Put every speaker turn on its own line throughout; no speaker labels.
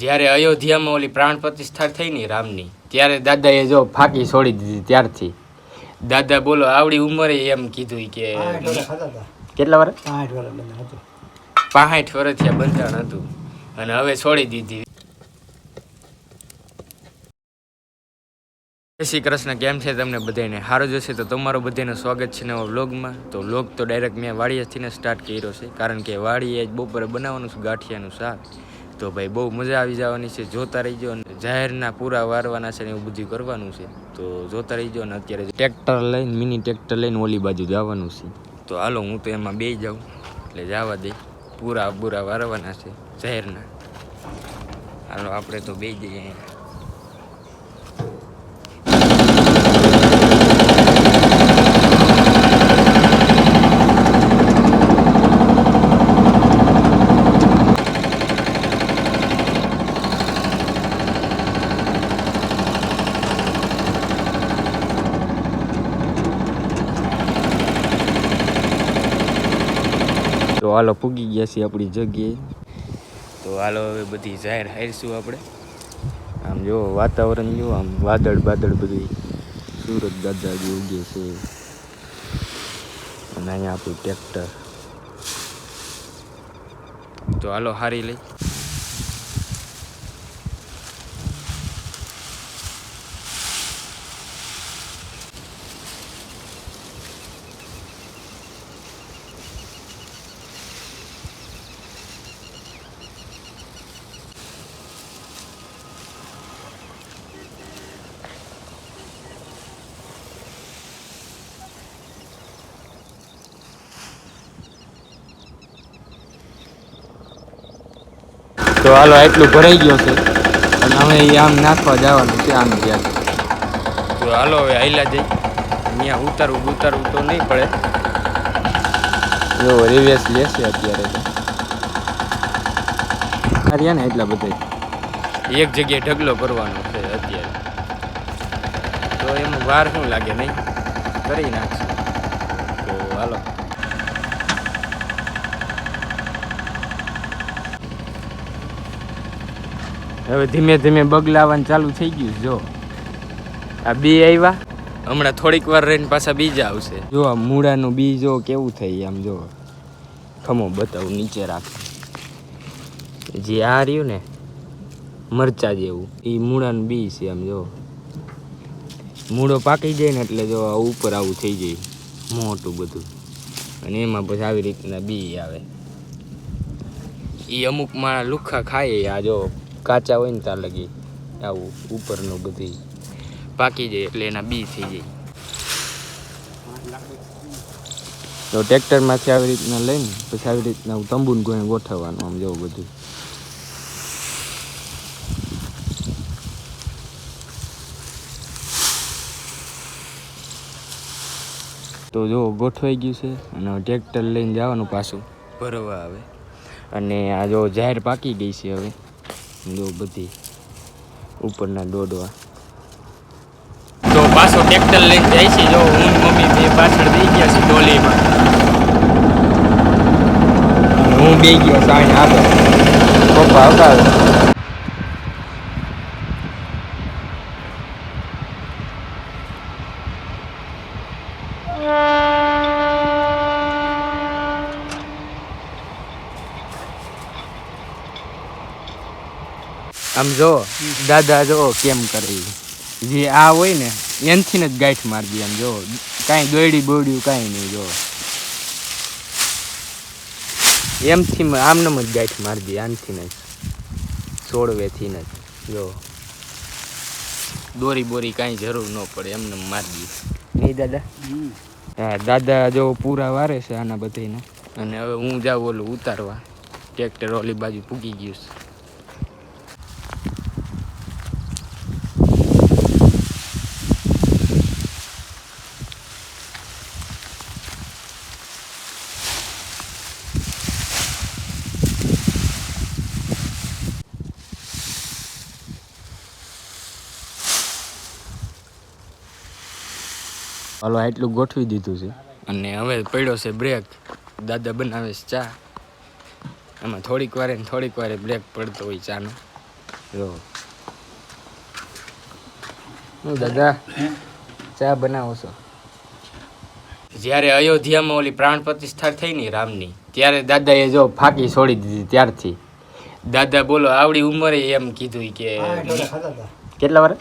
જ્યારે અયોધ્યામાં ઓલી પ્રાણ પ્રતિષ્ઠા થઈ ને રામની ત્યારે દાદાએ જો ફાંકી છોડી દીધી ત્યારથી. દાદા બોલો આવડી ઉંમરે એમ કીધું કે. કેટલા વર્ષ
આઠ વર્ષ
આ બંધાણ હતું. અને હવે છોડી દીધી. જય શ્રી કૃષ્ણ કેમ છે તમને બધાને સારો જશે તો તમારું બધાનું સ્વાગત છે નવા વ્લોગમાં. તો વ્લોગ તો ડાયરેક્ટ મેં વાડીયાથી ને સ્ટાર્ટ કર્યો છે. કારણ કે વાડીએ જ બપોરે બનાવવાનું છે ગાંઠિયાનું શાક. તો ભાઈ બહુ મજા આવી જવાની છે, જોતા રહીજો જાહેરના પૂરા વારવાના છે ને એવું બધું કરવાનું છે. તો જોતા રહીજો અને અત્યારે ટ્રેક્ટર લઈને, મિની ટ્રેક્ટર લઈને ઓલી બાજુ જવાનું છે. તો હાલો હું તો એમાં બે જાઉં, એટલે જવા દે. પૂરા પૂરા વારવાના છે, જાહેરના. હાલો, આપણે તો બે જઈએ. હાલો પૂગી ગયા છીએ આપણી જગ્યાએ. તો હાલો હવે બધી જાહેર હારીશું આપણે. આમ જો વાતાવરણ જો આમ વાદળ બાદળ બધું સુરત દાદા જે ઉગે છે. અને અહીંયા આપણું ટ્રેક્ટર. તો હાલો હારી લઈ. તો હાલો આટલું ભરાઈ ગયો છે. અને હવે એ આમ નાખવા જવાનું છે આમ જ્યાં તો હાલો હવે આયલા જઈ. અહીંયા ઉતારવું ઉતારવું તો નહીં પડે. જો રિવેસ લેશે અત્યારે તો. રહ્યા ને એટલા બધા એક જગ્યાએ ઢગલો કરવાનો છે અત્યારે. તો એમાં વાર શું લાગે નહીં? કરી નાખશું. તો હાલો. હવે ધીમે ધીમે બગલાવાનું ચાલુ થઈ ગયું જો. આ બી આવ્યા હમણાં થોડીક વાર રહીને પાછા બીજા આવશે. જો આ મૂળાનું બી જો કેવું થઈ આમ જો. ખમો બતાવું નીચે રાખ. જે આ રહ્યું ને મરચા જેવું એ મૂળાનું બી છે આમ જો. મૂળો પાકી જાય ને એટલે જો ઉપર આવું થઈ જાય મોટું બધું. અને એમાં પછી આવી રીતના બી આવે. એ અમુક અમુકમાં લુખ્ખા ખાય આ જો. કાચા હોય ને ત્યાં લગી આવું ઉપરનું બધી પાકી જાય એટલે એના બી થઈ જાય. તો ટ્રેક્ટરમાંથી આવી રીતના લઈને પછી આવી રીતના તંબુને ગોઈને ગોઠવવાનું આમ જવું બધું. તો જો ગોઠવાઈ ગયું છે અને ટ્રેક્ટર લઈને જવાનું પાછું. ભરવા આવે. અને આ જો જાહેર પાકી ગઈ છે હવે. જો બધી ઉપરના દોડવા. તો પાછો ટ્રેક્ટર લઈ જાય છે જો હું મમ્મી બે પાછળ દઈ ગયા છે ડોલીમાં. હું બે ગયો સાંજ આગળ પપ્પા આવતા આમ જો, દાદા જો કેમ કરે જે આ હોય ને એનથી જ ગાંઠ મારી દે આમ જો. કાંઈ દોયડી બોયડ્યું કાંઈ નહીં જો. એમથી આમને જ ગાંઠ મારી દે આનથી જ. છોડવેથી જ, જો. દોરી બોરી કાંઈ જરૂર ન પડે એમને મારી દે નહીં દાદા? હા, દાદા જો પૂરા વારે છે આના બધાને અને હવે હું જાઉં ઓલું ઉતારવા. ટ્રેક્ટર ઓલી બાજુ પૂગી ગયું છે. હાલો આટલું ગોઠવી દીધું છે. અને હવે પડ્યો છે બ્રેક દાદા બનાવે છે ચા. એમાં થોડીક વારે ને થોડીક વારે બ્રેક પડતો હોય ચાનો. જો. હું દાદા ચા બનાવો છો? જ્યારે અયોધ્યામાં ઓલી પ્રાણ પ્રતિષ્ઠા થઈ ને રામની ત્યારે દાદાએ જો ફાંકી છોડી દીધી ત્યારથી. દાદા બોલો આવડી ઉંમરે એમ કીધું કે કેટલા વર્ષ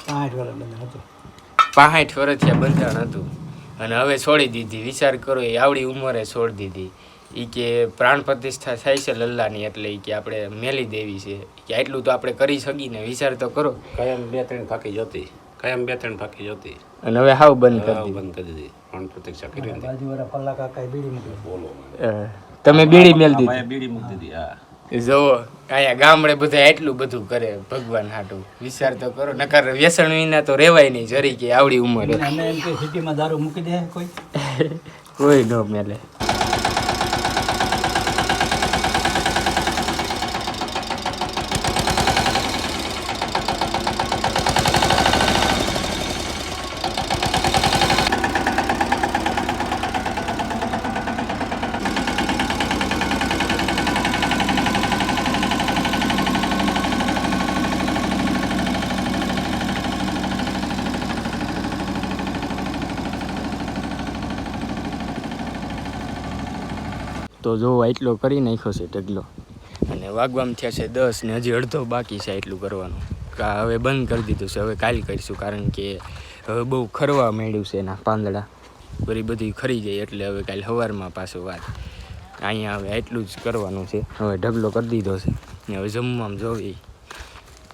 પાંઠ વર્ષ બંધાણ હતું.
અને હવે છોડી દીધી. વિચાર કરો એ આવડી ઉંમરે છોડી દીધી. એ કે પ્રાણ પ્રતિષ્ઠા થાય છે લલ્લાની એટલે ઈ કે આપણે મેલી દેવી છે. કે આટલું તો આપણે કરી શકીને. વિચાર તો કરો.
કાયમ બે ત્રણ ફાંકી જતી. કાયમ બે ત્રણ ફાંકી જતી.
અને હવે હાવ બંધ કરી
બંધ કરી દીધી. પ્રાણ પ્રતિષ્ઠા કરી
બાજુવાળા પલ્લા કાકા બીડી મૂકી
બોલો.
તમે બીડી મેલ દીધી.
બીડી મૂકી દીધી હા.
જોવો અહીંયા ગામડે બધા એટલું બધું કરે ભગવાન હાટું. વિચાર તો કરો નકર વ્યસન વિના તો રેવાય નહીં જરી કે આવડી ઉંમર.
અમે એમ કે સિટીમાં દારૂ મૂકી દે કોઈ?
કોઈ ન મેલે. તો જો એટલો કરી નાખ્યો છે ઢગલો. અને વાગવામાં થયા છે દસ ને હજી અડધો બાકી છે એટલું કરવાનું. કા હવે બંધ કરી દીધું છે, હવે કાલ કરીશું કારણ કે હવે બહુ ખરવા માંડ્યું છે એના પાંદડા. બધી બધી ખરી જાય એટલે હવે કાલે સવારમાં પાછું વાત. અહીંયા હવે એટલું જ કરવાનું છે. હવે ઢગલો કરી દીધો છે. ને હવે જમવામાં જોવી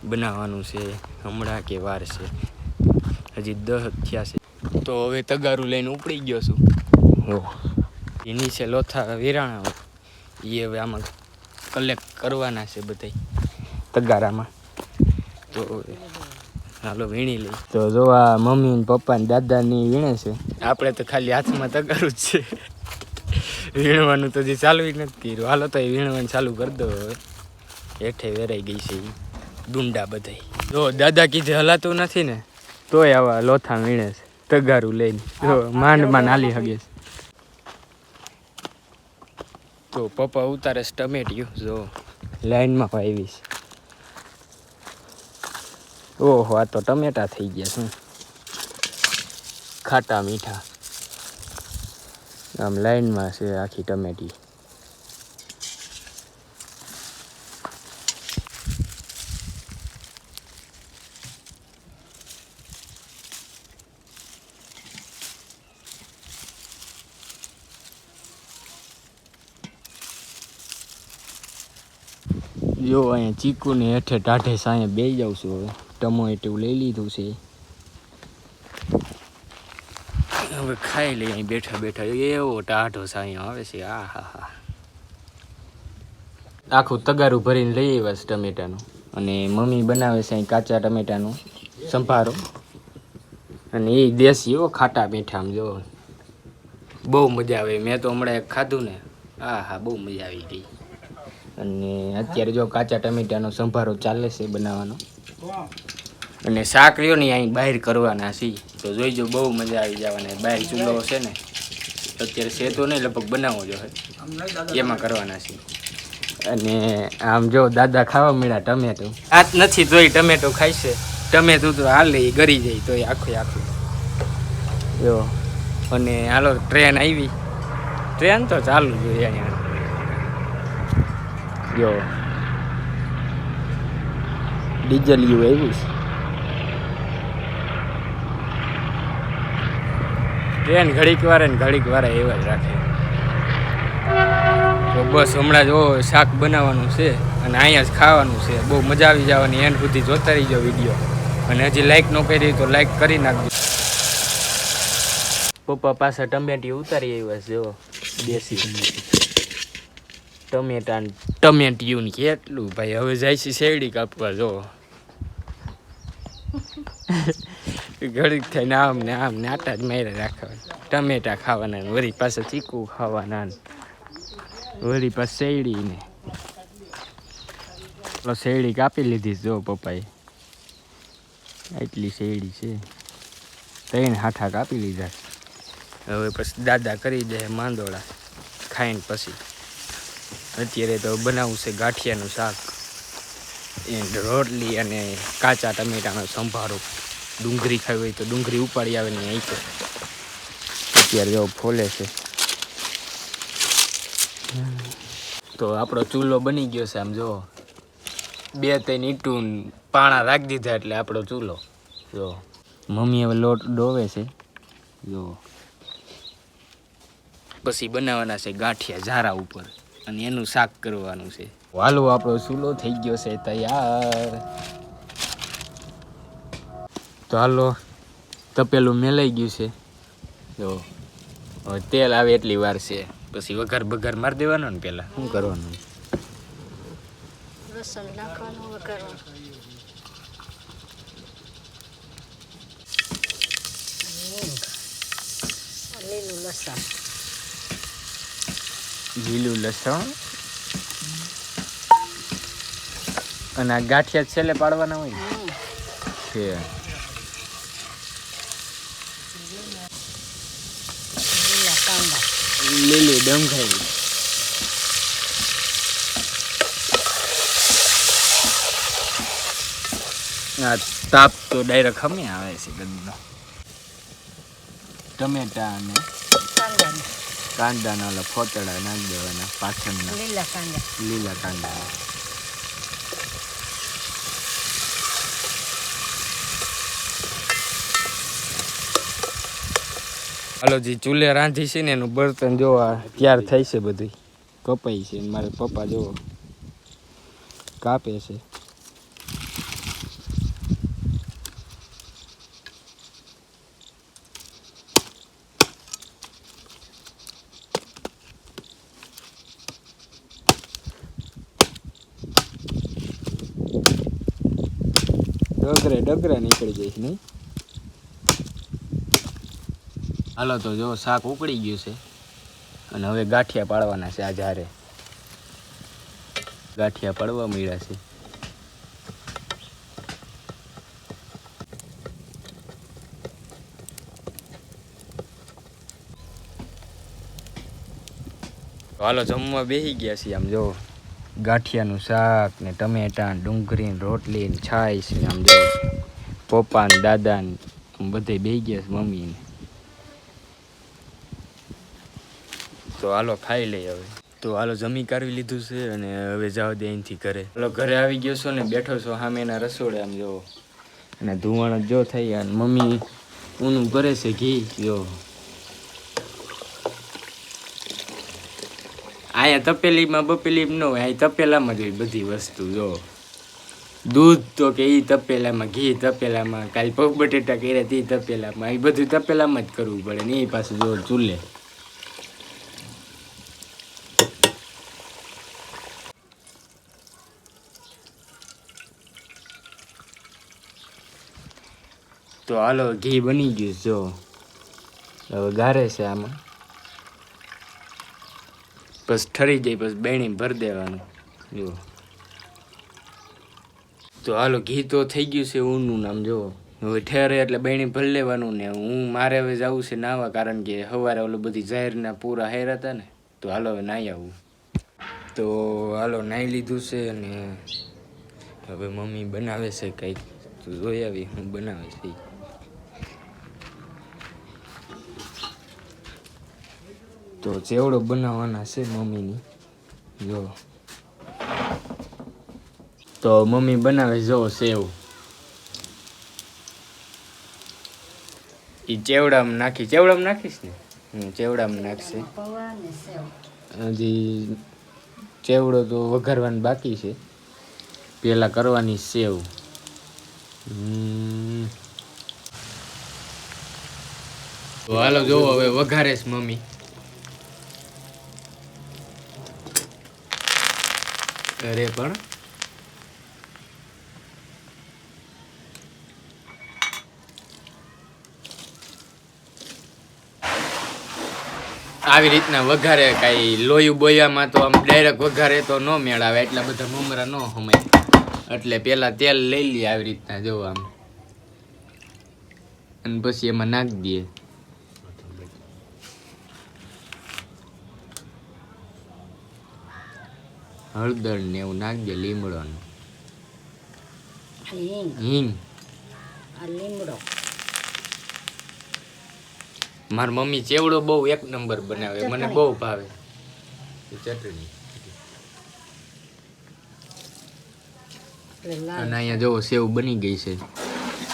બનાવવાનું છે, હમણાં કે વાર છે. હજી દસ થયા છે. તો હવે તગારું લઈને ઉપડી ગયો છું. હો એ નીચે લોથા વિરાણા હોય. એ હવે આમાં કલેક્ટ કરવાના છે બધા તગારામાં. તો હાલો વીણી લઈ તો જો આ મમ્મી ને પપ્પા ને દાદાની વીણે છે. આપણે તો ખાલી હાથમાં તગારું જ છે. વીણવાનું તો હજી ચાલુ જ નથી કર્યું. હાલો તો એ વીણવાનું ચાલુ કરી દો હવે. હેઠે વેરાઈ ગઈ છે ઈ. ડુંડા બધાય. જો દાદા કીધે હલાતું નથી ને તોય આવા લોથા વીણે છે. તગારું લઈને. જો માંડ માંડ હાલી હગે છે. તો પપ્પા ઉતારે છે ટમેટિયું. જો, લાઈનમાં વાવીશ ઓહો, આ તો ટમેટા થઈ ગયા શું ખાટા મીઠા. આમ લાઈનમાં છે આખી ટમેટી જો અહીંયા ચીકુ ને હેઠે ટાઢે સાંયે બે જાઉં છું હવે. ટમેટું લઈ લીધું છે. હવે ખાઈ લઈએ અહીં બેઠા બેઠા. એવો ટાઢો સાંયો આવે છે. આ હા હા. આખું તગારું ભરીને લઈ આવ્યા છે ટમેટાનું. અને મમ્મી બનાવે છે અહીં કાચા ટમેટાનું. સંભારો. અને એ દેશી હો, ખાટા મીઠા આમ જો. બહુ મજા આવે. મેં તો હમણાં ખાધું ને. હા હા, બહુ મજા આવી ગઈ. અને અત્યારે જો કાચા ટમેટાનો સંભારો ચાલે છે બનાવવાનો. અને શાક રહ્યો ને અહીં બહાર કરવાના છે. તો જોઈજો બહુ મજા આવી જવાની. બહાર ચૂલો છે ને અત્યારે સેતો નહીં લગભગ બનાવવો જોઈએ એમાં કરવાના છે. અને આમ જો દાદા ખાવા મળ્યા ટમેટું. આ જ નથી જોઈ ટમેટો ખાય છે. ટમેટું તો હાલે ગરી જાય તોય આખું આખું. જો અને હાલો ટ્રેન આવી. ટ્રેન તો ચાલુ જોઈએ અહીંયા. જો. ડીઝલ યુ ટ્રેન ઘડીક વારે ને ઘડીક વારે એવા જ રાખે. તો બસ હમણાં જો શાક બનાવવાનું છે અને અહીંયા જ ખાવાનું છે. બહુ મજા આવી જવાની. એન્ડ સુધી જોતા રહીજો વીડિયો. અને હજી લાઈક ન કરી તો લાઈક કરી નાખજો. પપ્પા પાસે ટમેટી ઉતારી આવ્યા છે, જો. દેશી ટમેટા ટમેટિયું કેટલું ભાઈ? હવે જાય છે શેરડી કાપવા, જો. ઘડીક થઈને આમ ને આમ ને આટા જ મારે રાખવાના. ટમેટા ખાવાના ને વળી પાસે ચીકુ ખાવાના વળી પાસે શેરડી ને. પેલો શેરડી કાપી લીધી જો, પપ્પાએ. એટલી શેરડી છે. ત્રણ હાથા કાપી લીધા. હવે પછી દાદા કરી દે માંદોળા. ખાઈને પછી. અત્યારે તો બનાવવું છે ગાંઠિયાનું શાક. એન્ડ રોટલી અને કાચા ટમેટાનો સંભારો. ડુંગળી ખાવી હોય તો ડુંગળી ઉપાડી આવે ને અહીં તો. અત્યારે જો ફોલે છે. તો આપણો ચૂલો બની ગયો છે આમ જો. બે ત્રણ ઈટું પાણા રાખી દીધા એટલે આપણો ચૂલો. જો. મમ્મી હવે લોટ ડોવે છે. જો. પછી બનાવવાના છે ગાંઠિયા ઝારા ઉપર. અને એનું શાક કરવાનું છે. વાલો આપણો ચૂલો થઈ ગયો છે તૈયાર. તો હાલો તપેલું મેલાઈ ગયું છે. જો હવે તેલ આવે એટલી વાર છે. પછી વઘાર બઘાર મારી દેવાનો ને પેલા. શું કરવાનું?
લસણ નાખવાનું વઘારવાનું લીલું લસણ.
લીલું લસણ. અને આ ગાંઠિયા છેલ્લે પાડવાના હોય છે.
લીલા
ડંખાઈ આ તાપ તો ડાયરેક્ટ ખમે આવે છે ગંદનો ટમેટા અને કાંદાના ઓલા ફોતડા નાખી દેવાના પાછળના.
લીલા કાંદા.
લીલા કાંદા. હાલો જે ચૂલે રાંધી છે ને એનું બર્તન જો આ તૈયાર થાય છે બધું કપાઈ છે મારે મારા પપ્પા જો કાપે છે. નહીં. હાલો તો જો શાક ઉકળી ગયું છે. અને હવે ગાંઠિયા પાડવાના છે આ જારે ગાંઠિયા પાડવા મળ્યા છે. હાલો જમવા બેસી ગયા છીએ આમ જો. ગાંઠિયાનું શાક ને ટમેટા ડુંગળી રોટલી ને ને આમ જો. પપ્પા ને દાદા ને બધે બેસી ગયા મમ્મી તો હાલો ખાઈ લે હવે. તો હાલો જમી કાઢવી લીધું છે અને હવે જાવ દે ઘરે. હાલો ઘરે આવી ગયો છો ને બેઠો છો સામેના રસોડે આમ જો. અને ધુવાણ જ થઈ અને મમ્મી ઊનું કરે છે ઘી, જો. અહીંયા તપેલીમાં બપેલી ન હોય અહીં તપેલામાં જ હોય બધી વસ્તુ, જો. દૂધ તો કે એ તપેલામાં, ઘી તપેલામાં, કાલ પગ બટેટા કર્યા તે તપેલામાં એ બધું તપેલામાં જ કરવું પડે ને એ પાછું જોર ચૂલે. તો હાલો, ઘી બની ગયું જો. હવે ગારે છે આમાં. બસ ઠરી જાય, બસ બેણી ભરી દેવાનું. જો તો હાલો, ઘી તો થઈ ગયું છે, ઊનનું નામ જો હવે ઠેરે એટલે બેણી ભલ લેવાનું ને હું મારે હવે જવું છે નાવા, કારણ કે સવારે ઓલું બધી જાહેરના પૂરા હેર હતા ને, તો હાલો હવે નાહી આવું. તો હાલો, નાહી લીધું છે અને હવે મમ્મી બનાવે છે કંઈક. તો જોઈ આવી હું બનાવે છે. તો ચેવડો બનાવવાના છે મમ્મીની. જો. તો મમ્મી બનાવે જો સેવ. એ ચેવડામાં નાખી, ચેવડામાં નાખીશ ને? હું ચેવડામાં નાખશે. હજી ચેવડો તો વઘારવાનું બાકી છે. પેલા કરવાની સેવ. હમ. તો હાલો જોવો હવે વઘારે છે મમ્મી. અરે પણ આવી રીતના વઘારે કાંઈ લોયું બોયામાં તો આમ ડાયરેક્ટ વઘારે તો ન મેળાવે એટલા બધા મમરા ન હમાય એટલે પેલા તેલ લઈ લઈએ આવી રીતના જો આમ. અને પછી એમાં નાખી દઈએ. હળદર ને એવું નાખી દે લીમડોનું.
હિંગ. લીમડો.
મારી મમ્મી ચેવડો બહુ એક નંબર બનાવે મને બહુ ભાવે. ચટણી. અને અહીંયા જો સેવ બની ગઈ છે.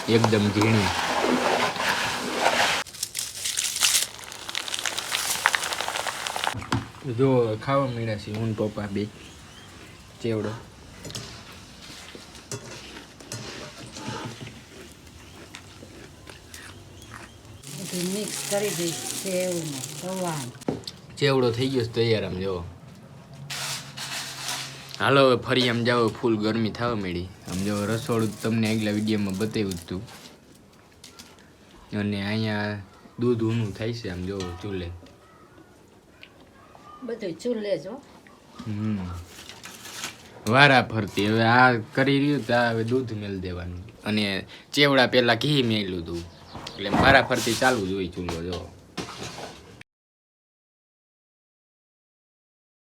એકદમ ઝીણી. જો ખાવા મળ્યા છે હું ને પપ્પા બે. ચેવડો.
બધું મિક્સ કરી દઈશ સેવને સવાન
ચેવડો થઈ ગયો તૈયાર આમ જો. હાલો હવે ફરી આમ જાઓ ફૂલ ગરમી થવા મળી આમ જો રસોડું તમને આગલા વિડીયોમાં બતાવ્યું હતું અને અહીંયા દૂધ ઊનું થાય છે આમ જો ચૂલે.
બધું ચૂલે જો
હમ. વારા ફરતી. હવે આ કરી રહ્યું તો હવે દૂધ મેળ દેવાનું. અને ચેવડા પેલા ઘી મેળ્યું હતું એટલે મારા ફરતી ચાલુ જ હોય ચૂલો જો.